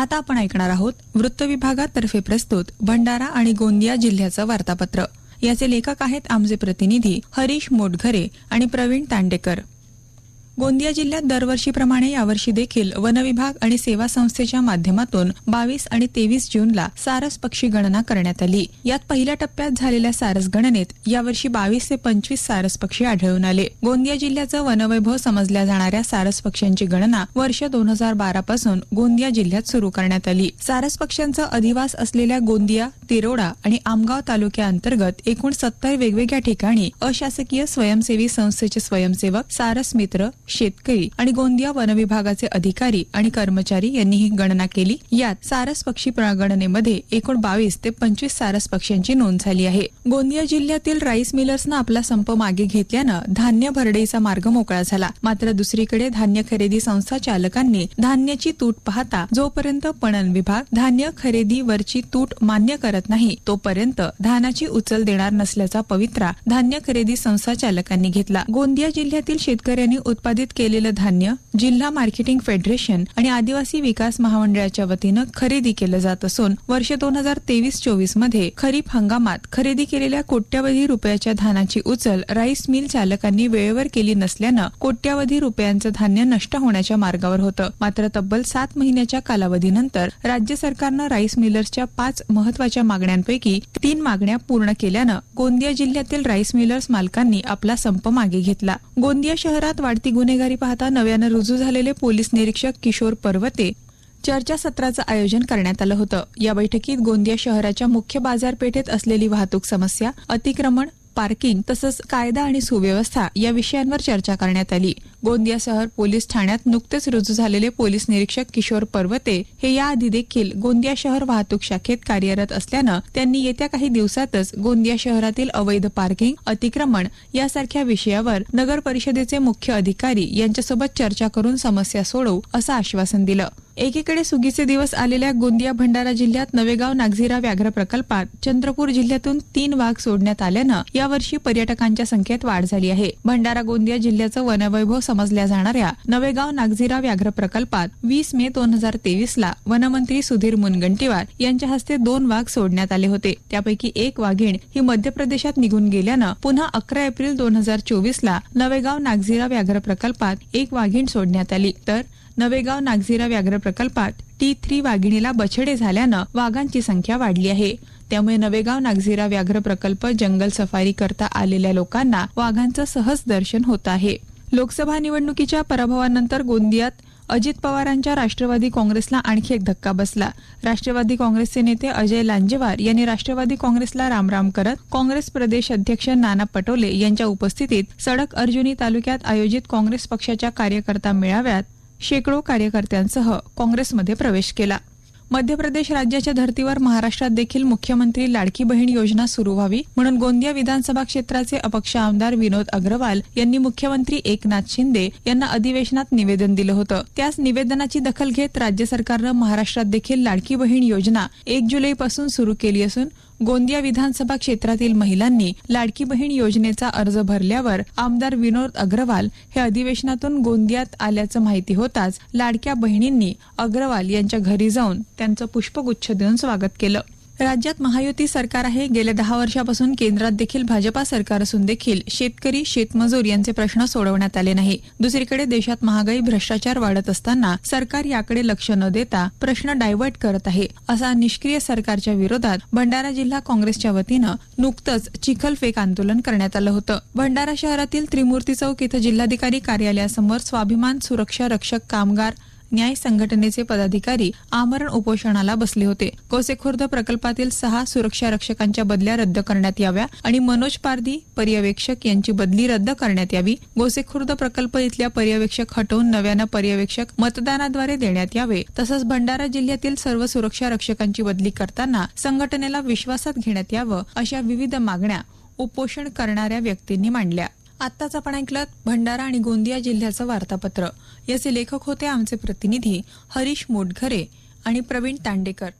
आता आपण ऐकणार आहोत वृत्त विभागातर्फे प्रस्तुत भंडारा आणि गोंदिया जिल्ह्याचं वार्तापत्र. याचे लेखक आहेत आमचे प्रतिनिधी हरीश मोटघरे आणि प्रवीण तांडेकर. गोंदिया जिल्ह्यात दरवर्षीप्रमाणे यावर्षी देखील वनविभाग आणि सेवा संस्थेच्या माध्यमातून बावीस आणि तेवीस जूनला सारस पक्षी गणना करण्यात आली. यात पहिल्या टप्प्यात झालेल्या सारस गणनेत यावर्षी बावीस ते पंचवीस सारस पक्षी आढळून आले. गोंदिया जिल्ह्याचं वनवैभव समजल्या जाणाऱ्या सारस पक्ष्यांची गणना वर्ष दोन हजार बारा पासून गोंदिया जिल्ह्यात सुरू करण्यात आली. सारस पक्ष्यांचा अधिवास असलेल्या गोंदिया तिरोडा आणि आमगाव तालुक्याअंतर्गत एकूण सत्तर वेगवेगळ्या ठिकाणी अशासकीय स्वयंसेवी संस्थेचे स्वयंसेवक सारस मित्र शेतकरी आणि गोंदिया वनविभागाचे अधिकारी आणि कर्मचारी यांनी ही गणना केली. यात सारस पक्षी गणनेमध्ये एकूण बावीस ते पंचवीस सारस पक्ष्यांची नोंद झाली आहे. गोंदिया जिल्ह्यातील राईस मिलर्सनं आपला संप मागे घेतल्यानं धान्य भरडईचा मार्ग मोकळा झाला. मात्र दुसरीकडे धान्य खरेदी संस्था चालकांनी धान्याची तूट पाहता जोपर्यंत पणन विभाग धान्य खरेदीवरची तूट मान्य करत नाही तोपर्यंत धानाची उचल देणार नसल्याचा पवित्रा धान्य खरेदी संस्था चालकांनी घेतला. गोंदिया जिल्ह्यातील शेतकऱ्यांनी उत्पादित केलेलं धान्य जिल्हा मार्केटिंग फेडरेशन आणि आदिवासी विकास महामंडळाच्या वतीनं खरेदी केलं जात असून वर्ष दोन हजार तेवीस चोवीसमध्ये खरीप हंगामात खरेदी केलेल्या कोट्यावधी रुपयाच्या धानाची उचल राईस मिल चालकांनी वेळेवर केली नसल्यानं कोट्यवधी रुपयांचं धान्य नष्ट होण्याच्या मार्गावर होतं. मात्र तब्बल सात महिन्याच्या कालावधीनंतर राज्य सरकारनं राईस मिलर्सच्या पाच महत्त्वाच्या मागण्यांपैकी तीन मागण्या पूर्ण केल्यानं गोंदिया जिल्ह्यातील राईस मिलर्स मालकांनी आपला संप मागे घेतला. गोंदिया शहरात वाढती गुन्हेगारी पाहता नव्यानं रुजू झालेले पोलीस निरीक्षक किशोर पर्वते चर्चासत्राचं आयोजन करण्यात आलं होतं. या बैठकीत गोंदिया शहराच्या मुख्य बाजारपेठेत असलेली वाहतूक समस्या अतिक्रमण पार्किंग तसंच कायदा आणि सुव्यवस्था या विषयांवर चर्चा करण्यात आली. गोंदिया शहर पोलीस ठाण्यात नुकतेच रुजू झालेले पोलीस निरीक्षक किशोर पर्वते हे याआधी देखील गोंदिया शहर वाहतूक शाखेत कार्यरत असल्यानं त्यांनी येत्या काही दिवसातच गोंदिया शहरातील अवैध पार्किंग अतिक्रमण यासारख्या विषयावर नगर परिषदेचे मुख्य अधिकारी यांच्यासोबत चर्चा करून समस्या सोडवू असं आश्वासन दिलं. एकीकडे सुगीचे दिवस आलेल्या गोंदिया भंडारा जिल्ह्यात नवेगाव नागझिरा व्याघ्र प्रकल्पात चंद्रपूर जिल्ह्यातून तीन वाघ सोडण्यात आल्यानं यावर्षी पर्यटकांच्या संख्येत वाढ झाली आहे. भंडारा गोंदिया जिल्ह्याचं वनवैभव समजल्या जाणाऱ्या नवेगाव नागझिरा व्याघ्र प्रकल्पात वीस मे दोन हजार तेवीस ला वनमंत्री सुधीर मुनगंटीवार यांच्या हस्ते दोन वाघ सोडण्यात आले होते. त्यापैकी एक वाघीण ही मध्य प्रदेशात निघून गेल्यानं पुन्हा अकरा एप्रिल दोन हजार चोवीस ला नवेगाव नागझिरा व्याघ्र प्रकल्पात एक वाघीण सोडण्यात आली. तर नवेगाव नागझिरा व्याघ्र प्रकल्पात टी थ्री वाघिणीला बछडे झाल्यानं वाघांची संख्या वाढली आहे. त्यामुळे नवेगाव नागझिरा व्याघ्र प्रकल्प जंगल सफारी करता आलेल्या लोकांना वाघांचं सहज दर्शन होत आहे. लोकसभा निवडणुकीच्या पराभवानंतर गोंदियात अजित पवारांच्या राष्ट्रवादी काँग्रेसला आणखी एक धक्का बसला. राष्ट्रवादी काँग्रेसचे नेते अजय लांजेवार यांनी राष्ट्रवादी काँग्रेसला रामराम करत काँग्रेस प्रदेश अध्यक्ष नाना पटोले यांच्या उपस्थितीत सडक अर्जुनी तालुक्यात आयोजित काँग्रेस पक्षाच्या कार्यकर्ता मेळाव्यात शेकडो कार्यकर्त्यांसह काँग्रेसमध्ये प्रवेश केला. मध्य प्रदेश राज्याच्या धर्तीवर महाराष्ट्रात देखील मुख्यमंत्री लाडकी बहीण योजना सुरू व्हावी म्हणून गोंदिया विधानसभा क्षेत्राचे अपक्ष आमदार विनोद अग्रवाल यांनी मुख्यमंत्री एकनाथ शिंदे यांना अधिवेशनात निवेदन दिलं होतं. त्याच निवेदनाची दखल घेत राज्य सरकारनं महाराष्ट्रात देखील लाडकी बहीण योजना एक जुलैपासून सुरू केली असून गोंदिया विधानसभा क्षेत्रातील महिलांनी लाडकी बहीण योजनेचा अर्ज भरल्यावर आमदार विनोद अग्रवाल हे अधिवेशनातून गोंदियात आल्याचं माहिती होताच लाडक्या बहिणींनी अग्रवाल यांच्या घरी जाऊन त्यांचं पुष्पगुच्छ देऊन स्वागत केलं. राज्यात महायुती सरकार आहे. गेल्या दहा वर्षापासून केंद्रात देखील भाजपा सरकार असून देखील शेतकरी शेतमजूर यांचे प्रश्न सोडवण्यात आले नाही. दुसरीकडे देशात महागाई भ्रष्टाचार वाढत असताना सरकार याकडे लक्ष न देता प्रश्न डायव्हर्ट करत आहे. असा निष्क्रिय सरकारच्या विरोधात भंडारा जिल्हा काँग्रेसच्या वतीनं नुकतंच चिखलफेक आंदोलन करण्यात आलं होतं. भंडारा शहरातील त्रिमूर्ती चौक इथं जिल्हाधिकारी कार्यालयासमोर स्वाभिमान सुरक्षा रक्षक कामगार न्याय संघटनेचे पदाधिकारी आमरण उपोषणाला बसले होते. गोसेखुर्द प्रकल्पातील सहा सुरक्षा रक्षकांच्या बदल्या रद्द करण्यात याव्या आणि मनोज पारधी पर्यवेक्षक यांची बदली रद्द करण्यात यावी. गोसेखुर्द प्रकल्प इथल्या पर्यवेक्षक हटवून नव्यानं पर्यवेक्षक मतदानाद्वारे देण्यात यावे. तसंच भंडारा जिल्ह्यातील सर्व सुरक्षा रक्षकांची बदली करताना संघटनेला विश्वासात घेण्यात यावं अशा विविध मागण्या उपोषण करणाऱ्या व्यक्तींनी मांडल्या. आत्ताच आपण ऐकलं भंडारा आणि गोंदिया जिल्ह्याचं वार्तापत्र. याचे लेखक होते आमचे प्रतिनिधी हरीश मोटघरे आणि प्रवीण तांडेकर.